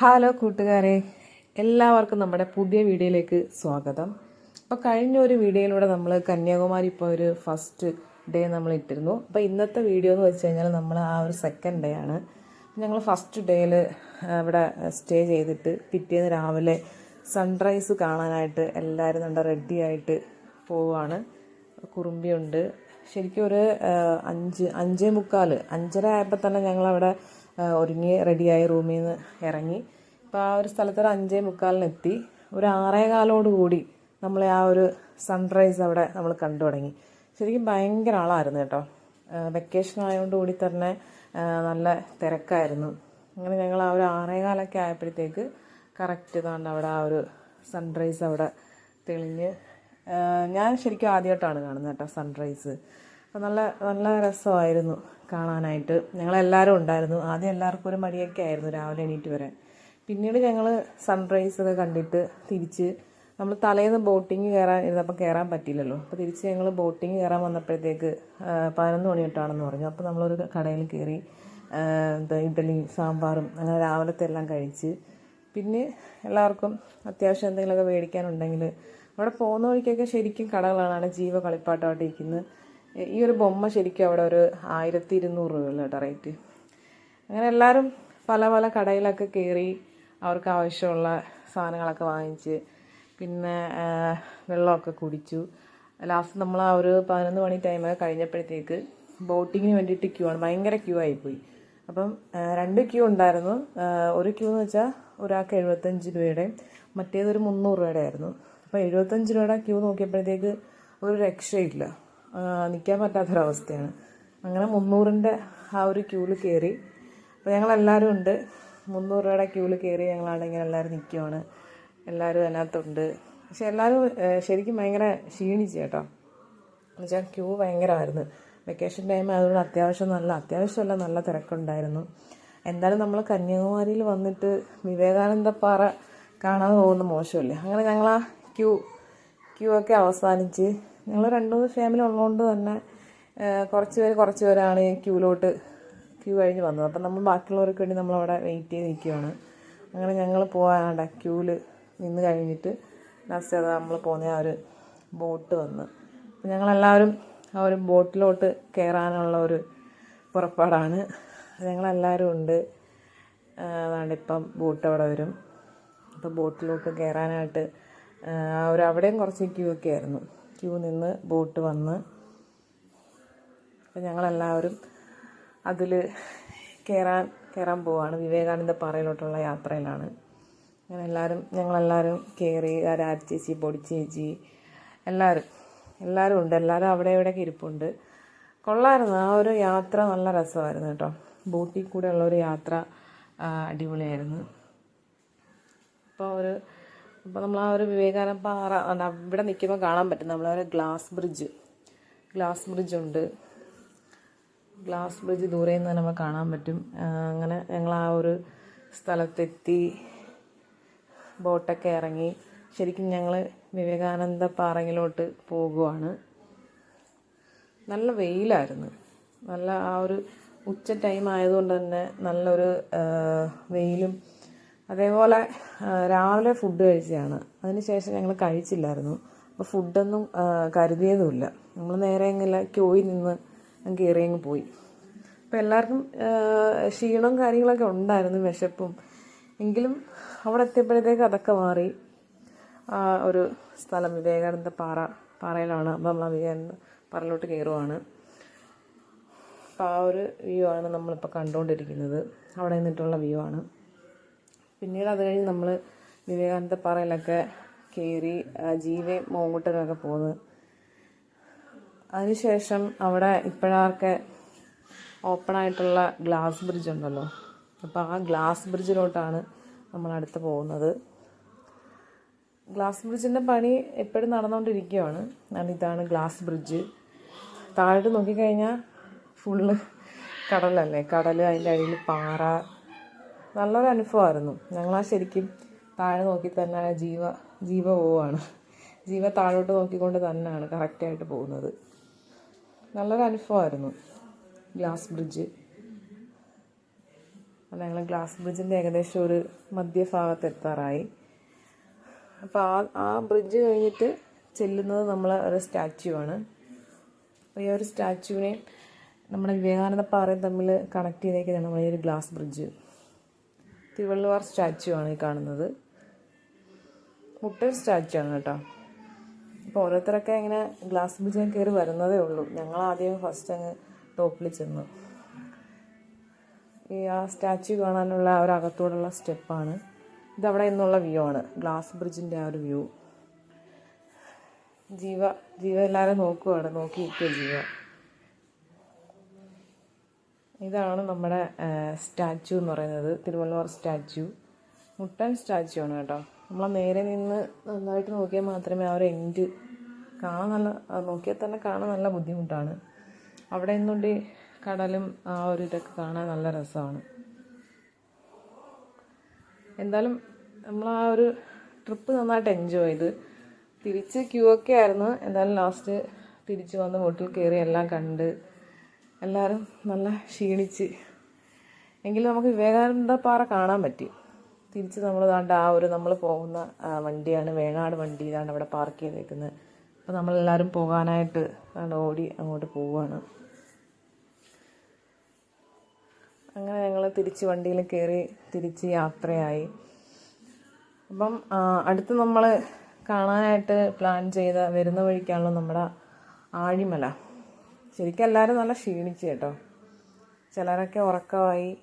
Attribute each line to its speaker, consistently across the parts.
Speaker 1: Hello കൂട്ടുകാരെ. എല്ലാവർക്കും നമ്മുടെ പുതിയ വീഡിയോയിലേക്ക് സ്വാഗതം. അപ്പോൾ കഴിഞ്ഞ ഒരു വീഡിയോയിലൂടെ നമ്മൾ കന്യാകുമാരി ഇപ്പോൾ ഒരു ഫസ്റ്റ് ഡേ നമ്മൾ ഇട്ടിരുന്നു. അപ്പോൾ ഇന്നത്തെ വീഡിയോ എന്ന് വെച്ച് കഴിഞ്ഞാൽ നമ്മൾ ആ ഒരു സെക്കൻഡ് ഡേ ആണ്. ഞങ്ങൾ ഫസ്റ്റ് ഡേയിൽ അവിടെ സ്റ്റേ ചെയ്തിട്ട് പിറ്റേന്ന് രാവിലെ സൺറൈസ് കാണാനായിട്ട് എല്ലാവരും നല്ല റെഡി ആയിട്ട് പോവുകയാണ് കുറുമ്പിയുണ്ട്. ശരിക്കും ഒരു അഞ്ച് അഞ്ചേ മുക്കാൽ അഞ്ചര ആയപ്പോൾ തന്നെ ഞങ്ങളവിടെ ഒരുങ്ങി റെഡിയായി റൂമിൽ നിന്ന് ഇറങ്ങി. അപ്പോൾ ആ ഒരു സ്ഥലത്ത് ഒരു അഞ്ചേ മുക്കാലിനെത്തി. ഒരു ആറേ കാലോട് കൂടി നമ്മൾ ആ ഒരു സൺറൈസ് അവിടെ നമ്മൾ കണ്ടു തുടങ്ങി. ശരിക്കും ഭയങ്കര ആളായിരുന്നു കേട്ടോ. വെക്കേഷൻ ആയതുകൊണ്ട് കൂടി തന്നെ നല്ല തിരക്കായിരുന്നു. അങ്ങനെ ഞങ്ങൾ ആ ഒരു ആറേ കാലൊക്കെ ആയപ്പോഴത്തേക്ക് കറക്റ്റ് ഇതാണ്ട് അവിടെ ആ ഒരു സൺറൈസ് അവിടെ തെളിഞ്ഞ് ഞാൻ ശരിക്കും ആദ്യമായിട്ടാണ് കാണുന്നത് കേട്ടോ സൺറൈസ് നല്ല നല്ല രസമായിരുന്നു. കാണാനായിട്ട് ഞങ്ങളെല്ലാവരും ഉണ്ടായിരുന്നു. ആദ്യം എല്ലാവർക്കും ഒരു മടിയൊക്കെ ആയിരുന്നു രാവിലെ എണീറ്റ് വരെ പിന്നീട് ഞങ്ങൾ സൺറൈസ് ഒക്കെ കണ്ടിട്ട് തിരിച്ച് നമ്മൾ തലേന്ന് ബോട്ടിങ് കയറാൻ ഇരുന്നപ്പോൾ കയറാൻ പറ്റിയില്ലല്ലോ. അപ്പോൾ തിരിച്ച് ഞങ്ങൾ ബോട്ടിങ് കയറാൻ വന്നപ്പോഴത്തേക്ക് പതിനൊന്ന് മണി തൊട്ടാണെന്ന് പറഞ്ഞു. അപ്പോൾ നമ്മളൊരു കടയിൽ കയറി ഇഡ്ഡലി സാമ്പാറും അങ്ങനെ രാവിലത്തെ എല്ലാം കഴിച്ച് പിന്നെ എല്ലാവർക്കും അത്യാവശ്യം എന്തെങ്കിലുമൊക്കെ മേടിക്കാനുണ്ടെങ്കിൽ അവിടെ പോകുന്ന വഴിക്കൊക്കെ ശരിക്കും കടകളാണ്. ജീവ കളിപ്പാട്ടമായിട്ട് ഇരിക്കുന്നത് ഈ ഒരു ബൊമ്മ ശരിക്കും അവിടെ ഒരു ആയിരത്തി ഇരുന്നൂറ് രൂപയുള്ള കേട്ടോ റേറ്റ് അങ്ങനെ എല്ലാവരും പല പല കടയിലൊക്കെ കയറി അവർക്ക് ആവശ്യമുള്ള സാധനങ്ങളൊക്കെ വാങ്ങിച്ച് പിന്നെ വെള്ളമൊക്കെ കുടിച്ചു. ലാസ്റ്റ് നമ്മൾ ആ ഒരു പതിനൊന്ന് മണി ടൈമൊക്കെ കഴിഞ്ഞപ്പോഴത്തേക്ക് ബോട്ടിങ്ങിന് വേണ്ടിയിട്ട് ക്യൂ ആണ്. ഭയങ്കര ക്യൂ ആയിപ്പോയി. അപ്പം രണ്ട് ക്യൂ ഉണ്ടായിരുന്നു. ഒരു ക്യൂ എന്ന് വെച്ചാൽ ഒരാൾക്ക് എഴുപത്തഞ്ച് രൂപയുടെ മറ്റേതൊരു മുന്നൂറ് രൂപയുടെ ആയിരുന്നു. അപ്പോൾ എഴുപത്തഞ്ച് രൂപയുടെ ക്യൂ നോക്കിയപ്പോഴത്തേക്ക് ഒരു രക്ഷയില്ല. നിൽക്കാൻ പറ്റാത്തൊരവസ്ഥയാണ്. അങ്ങനെ മുന്നൂറിന്റെ ആ ഒരു ക്യൂവിൽ കയറി അപ്പോൾ ഞങ്ങളെല്ലാവരും ഉണ്ട്. മുന്നൂറ് രൂപയുടെ ക്യൂവിൽ കയറി ഞങ്ങളാണെങ്കിൽ എല്ലാവരും നിൽക്കുവാണ് എല്ലാവരും അതിനകത്തുണ്ട്. പക്ഷെ എല്ലാവരും ശരിക്കും ഭയങ്കര ക്ഷീണിച്ച് കേട്ടോ. എന്നുവെച്ചാൽ ക്യൂ ഭയങ്കരമായിരുന്നു. വെക്കേഷൻ ടൈം അതുകൊണ്ട് അത്യാവശ്യം നല്ല അത്യാവശ്യമല്ല നല്ല തിരക്കുണ്ടായിരുന്നു. എന്തായാലും നമ്മൾ കന്യാകുമാരിയിൽ വന്നിട്ട് വിവേകാനന്ദ പാറ കാണാതെ പോകുന്ന മോശമല്ലേ? അങ്ങനെ ഞങ്ങൾ ആ ക്യൂ ക്യൂ ഒക്കെ അവസാനിച്ച്. ഞങ്ങൾ രണ്ട് മൂന്ന് ഫാമിലി ഉള്ളതുകൊണ്ട് തന്നെ കുറച്ച് പേര് കുറച്ച് പേരാണ് ക്യൂലോട്ട് ക്യൂ കഴിഞ്ഞ് വന്നത്. അപ്പം നമ്മൾ ബാക്കിയുള്ളവർക്ക് വേണ്ടി നമ്മളവിടെ വെയിറ്റ് ചെയ്ത് നിൽക്കുകയാണ് അങ്ങനെ ഞങ്ങൾ പോകാനാണ്ട ക്യൂവിൽ നിന്ന് കഴിഞ്ഞിട്ട് ലാസ്റ്റ് അത് നമ്മൾ പോകുന്ന ആ ഒരു ബോട്ട് വന്ന്. അപ്പം ഞങ്ങളെല്ലാവരും ആ ഒരു ബോട്ടിലോട്ട് കയറാനുള്ള ഒരു പുറപ്പാടാണ്. ഞങ്ങളെല്ലാവരും ഉണ്ട്. അതാണ്ട് ഇപ്പം ബോട്ട് അവിടെ വരും. അപ്പോൾ ബോട്ടിലോട്ട് കയറാനായിട്ട് അവിടെയും കുറച്ച് ക്യൂ ഒക്കെ ആയിരുന്നു. ക്യൂ നിന്ന് ബോട്ട് വന്ന്. അപ്പോൾ ഞങ്ങളെല്ലാവരും അതിൽ കയറാൻ കയറാൻ പോവാണ്. വിവേകാനന്ദ പാറയിലോട്ടുള്ള യാത്രയിലാണ്. അങ്ങനെ എല്ലാവരും ഞങ്ങളെല്ലാവരും കയറി രാജ് ചേച്ചി പൊടി ചേച്ചി എല്ലാവരും എല്ലാവരും ഉണ്ട്. എല്ലാവരും അവിടെ ഇവിടെയൊക്കെ ഇരിപ്പുണ്ട്. കൊള്ളായിരുന്നു. ആ ഒരു യാത്ര നല്ല രസമായിരുന്നു കേട്ടോ. ബോട്ടിൽ കൂടെ ഉള്ള ഒരു യാത്ര അടിപൊളിയായിരുന്നു. അപ്പോൾ ഒരു അപ്പോൾ നമ്മൾ ആ ഒരു വിവേകാനന്ദ പാറ ഇവിടെ നിൽക്കുമ്പോൾ കാണാൻ പറ്റും. നമ്മളെ ഒരു ഗ്ലാസ് ബ്രിഡ്ജ്. ഗ്ലാസ് ബ്രിഡ്ജ് ഉണ്ട്. ഗ്ലാസ് ബ്രിഡ്ജ് ദൂരെ നിന്ന് നമുക്ക് കാണാൻ പറ്റും. അങ്ങനെ ഞങ്ങൾ ആ ഒരു സ്ഥലത്തെത്തി. ബോട്ടൊക്കെ ഇറങ്ങി. ശരിക്കും ഞങ്ങൾ വിവേകാനന്ദ പാറയിലോട്ട് പോകുവാണ്. നല്ല വെയിലായിരുന്നു. നല്ല ആ ഒരു ഉച്ച ടൈം ആയതുകൊണ്ട് തന്നെ നല്ലൊരു വെയിലും അതേപോലെ രാവിലെ ഫുഡ് കഴിച്ചതാണ്. അതിനുശേഷം ഞങ്ങൾ കഴിച്ചില്ലായിരുന്നു. അപ്പോൾ ഫുഡൊന്നും കരുതിയതുമില്ല. നമ്മൾ നേരെ ഇങ്ങനെ ക്യൂയിൽ നിന്ന് കയറി അങ്ങ് പോയി. അപ്പോൾ എല്ലാവർക്കും ക്ഷീണവും കാര്യങ്ങളൊക്കെ ഉണ്ടായിരുന്നു വിശപ്പും. എങ്കിലും അവിടെ എത്തിയപ്പോഴത്തേക്ക് അതൊക്കെ മാറി. ഒരു സ്ഥലം വിവേകാനന്ദ പാറ പാറയിലാണ്. അപ്പം നമ്മൾ വിവേകാനന്ദ പാറയിലോട്ട് കയറുവാണ് അപ്പോൾ ആ ഒരു വ്യൂ ആണ് നമ്മളിപ്പോൾ കണ്ടുകൊണ്ടിരിക്കുന്നത് അവിടെ നിന്നിട്ടുള്ള വ്യൂ ആണ്. പിന്നീട് അത് കഴിഞ്ഞ് നമ്മൾ വിവേകാനന്ദ പാറയിലൊക്കെ കയറി ആ, മോങ്കുട്ടനൊക്കെ പോകുന്നത് അതിനുശേഷം അവിടെ ഇപ്പോഴാർക്ക് ഓപ്പൺ ആയിട്ടുള്ള ഗ്ലാസ് ബ്രിഡ്ജ് ഉണ്ടല്ലോ. അപ്പോൾ ആ ഗ്ലാസ് ബ്രിഡ്ജിലോട്ടാണ് നമ്മൾ അടുത്ത് പോകുന്നത്. ഗ്ലാസ് ബ്രിഡ്ജിന്റെ പണി എപ്പോഴും നടന്നുകൊണ്ടിരിക്കുകയാണ് കാരണം ഇതാണ് ഗ്ലാസ് ബ്രിഡ്ജ്. താഴോട്ട് നോക്കിക്കഴിഞ്ഞാൽ ഫുള്ള് കടലല്ലേ? കടൽ അതിന്റെ അടിയിൽ പാറ നല്ലൊരു അനുഭവമായിരുന്നു. ഞങ്ങളാ ശരിക്കും താഴെ നോക്കി തന്നെ ജീവ ജീവ പോവാണ്. ജീവ താഴോട്ട് നോക്കിക്കൊണ്ട് തന്നെയാണ് കറക്റ്റായിട്ട് പോകുന്നത്. നല്ലൊരു അനുഭവമായിരുന്നു. Glass bridge. ഞങ്ങൾ ഗ്ലാസ് ബ്രിഡ്ജിന്റെ ഏകദേശം ഒരു മധ്യഭാഗത്ത് എത്താറായി. അപ്പോൾ ആ ആ ബ്രിഡ്ജ് കഴിഞ്ഞിട്ട് ചെല്ലുന്നത് നമ്മൾ ഒരു സ്റ്റാച്യു ആണ്. ഈ ഒരു സ്റ്റാച്യുവിനെ നമ്മുടെ വിവേകാനന്ദ പാറയും തമ്മിൽ കണക്ട് ചെയ്തേക്കുന്നതാണ് നമ്മുടെ ഈ ഒരു ഗ്ലാസ് ബ്രിഡ്ജ്. തിരുവള്ളുവാർ സ്റ്റാച്യു ആണ് ഈ കാണുന്നത്. മുട്ടൻ സ്റ്റാച്യു ആണ് കേട്ടോ. അപ്പോൾ ഓരോരുത്തരൊക്കെ ഇങ്ങനെ ഗ്ലാസ് ബ്രിഡ്ജിൽ കയറി വരുന്നതേ ഉള്ളൂ. ഞങ്ങൾ ആദ്യം ഫസ്റ്റ് അങ്ങ് ടോപ്പിൽ ചെന്നു. ഈ ആ സ്റ്റാച്യു കാണാനുള്ള ആ ഒരു അകത്തോടുള്ള സ്റ്റെപ്പാണ്. ഇതവിടെ നിന്നുള്ള വ്യൂ ആണ്. ഗ്ലാസ് ബ്രിഡ്ജിന്റെ ആ ഒരു വ്യൂ. ജീവ ജീവ എല്ലാവരും നോക്കുവാണ്. നോക്കിയിരിക്കുക ജീവ. ഇതാണ് നമ്മുടെ സ്റ്റാച്ചു എന്ന് പറയുന്നത്. തിരുവള്ളുവർ സ്റ്റാച്ചു. മുട്ടൻ സ്റ്റാച്ചു ആണ് കേട്ടോ. നമ്മൾ നേരെ നിന്ന് നന്നായിട്ട് നോക്കിയാൽ മാത്രമേ ആ ഒരു എൻഡ് കാണാൻ നല്ല നോക്കിയാൽ തന്നെ കാണാൻ നല്ല ബുദ്ധിമുട്ടാണ്. അവിടെ നിന്നുകൊണ്ട് കടലും ആ ഒരു ഇതൊക്കെ കാണാൻ നല്ല രസമാണ്. എന്തായാലും നമ്മൾ ആ ഒരു ട്രിപ്പ് നന്നായിട്ട് എൻജോയ് ചെയ്ത് തിരിച്ച് ക്യൂ ഒക്കെ ആയിരുന്നു. എന്തായാലും ലാസ്റ്റ് തിരിച്ച് വന്ന് ബോട്ടിൽ കയറി എല്ലാം കണ്ട് എല്ലാവരും നല്ല ക്ഷീണിച്ച്. എങ്കിലും നമുക്ക് വിവേകാനന്ദ പാറ കാണാൻ പറ്റി. തിരിച്ച് നമ്മൾ ദാണ്ട് ആ ഒരു നമ്മൾ പോകുന്ന വണ്ടിയാണ് വേണാട് വണ്ടി ഇതാണ് അവിടെ പാർക്ക് ചെയ്തേക്കുന്നത് അപ്പോൾ നമ്മളെല്ലാവരും പോകാനായിട്ട് ഓടി അങ്ങോട്ട് പോവുകയാണ് അങ്ങനെ ഞങ്ങൾ തിരിച്ച് വണ്ടിയിൽ കയറി തിരിച്ച് യാത്രയായി. അപ്പം അടുത്ത് നമ്മൾ കാണാനായിട്ട് പ്ലാൻ ചെയ്ത വരുന്ന വഴിക്കാണല്ലോ നമ്മുടെ ആഴിമല. ശരിക്കും എല്ലാവരും നല്ല ക്ഷീണിച്ച് കേട്ടോ. ചിലരൊക്കെ ഉറക്കമായി.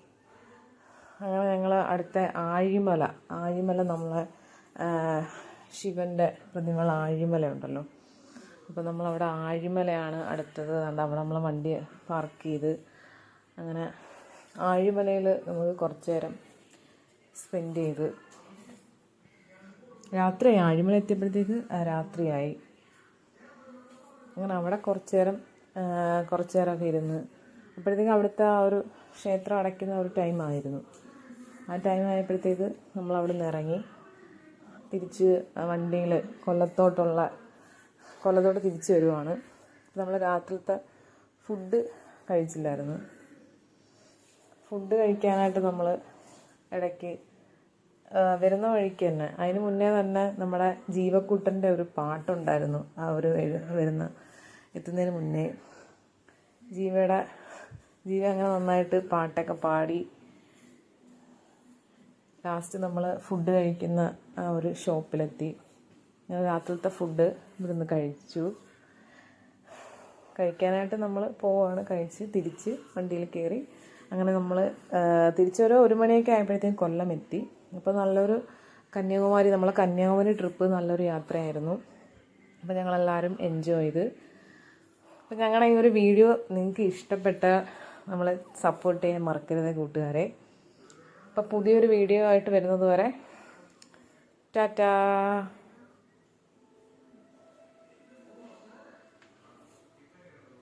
Speaker 1: അങ്ങനെ ഞങ്ങൾ അടുത്ത ആഴിമല ആഴിമല നമ്മളെ ആ, ശിവന്റെ പ്രതിമകൾ ആഴിമല ഉണ്ടല്ലോ. അപ്പോൾ നമ്മളവിടെ ആഴിമലയാണ് അടുത്തത്. അതുകൊണ്ട് അവിടെ നമ്മൾ വണ്ടി പാർക്ക് ചെയ്ത്. അങ്ങനെ ആഴിമലയിൽ നമുക്ക് കുറച്ച് നേരം സ്പെൻഡ് ചെയ്ത്. രാത്രിയായി. ആഴിമല എത്തിയപ്പോഴത്തേക്ക് രാത്രിയായി. അങ്ങനെ അവിടെ കുറച്ച് നേരം കുറച്ച് നേരമൊക്കെ ഇരുന്ന്. അപ്പോഴത്തേക്കും അവിടുത്തെ ആ ഒരു ക്ഷേത്രം അടയ്ക്കുന്ന ഒരു ടൈമായിരുന്നു ആ ടൈം ആയപ്പോഴത്തേക്ക് നമ്മൾ അവിടെ നിന്ന് ഇറങ്ങി. തിരിച്ച് വണ്ടിയിൽ കൊല്ലത്തോട്ടുള്ള കൊല്ലത്തോട്ട് തിരിച്ചു വരുവാണ്. നമ്മൾ രാത്രിത്തെ ഫുഡ് കഴിച്ചില്ലായിരുന്നു. ഫുഡ് കഴിക്കാനായിട്ട് നമ്മൾ ഇടയ്ക്ക് വരുന്ന വഴിക്ക് തന്നെ. അതിന് മുന്നേ തന്നെ നമ്മുടെ ജീവക്കൂട്ടന്റെ ഒരു പാട്ടുണ്ടായിരുന്നു. ആ ഒരു വരുന്ന എത്തുന്നതിന് മുന്നേ ജീവയുടെ ജീവ അങ്ങനെ നന്നായിട്ട് പാട്ടൊക്കെ പാടി ലാസ്റ്റ് നമ്മൾ ഫുഡ് കഴിക്കുന്ന ആ ഒരു ഷോപ്പിലെത്തി ഞങ്ങൾ രാത്രിത്തെ ഫുഡ് ഇവിടുന്ന് കഴിച്ചു. കഴിക്കാനായിട്ട് നമ്മൾ പോവാണ്. കഴിച്ച് തിരിച്ച് വണ്ടിയിൽ കയറി അങ്ങനെ നമ്മൾ തിരിച്ചൊരു ഒരു മണിയൊക്കെ ആയപ്പോഴത്തേക്കും കൊല്ലം എത്തി അപ്പോൾ നല്ലൊരു കന്യാകുമാരി നമ്മളെ കന്യാകുമാരി ട്രിപ്പ് നല്ലൊരു യാത്രയായിരുന്നു. അപ്പോൾ ഞങ്ങളെല്ലാവരും എൻജോയ് ചെയ്ത് അപ്പോൾ ഞങ്ങളുടെ ഈ ഒരു വീഡിയോ നിങ്ങൾക്ക് ഇഷ്ടപ്പെട്ട നമ്മൾ സപ്പോർട്ട് ചെയ്യാൻ മറക്കരുത് കൂട്ടുകാരെ. അപ്പോൾ പുതിയൊരു വീഡിയോ ആയിട്ട് വരുന്നത് വരെ ടാറ്റാ.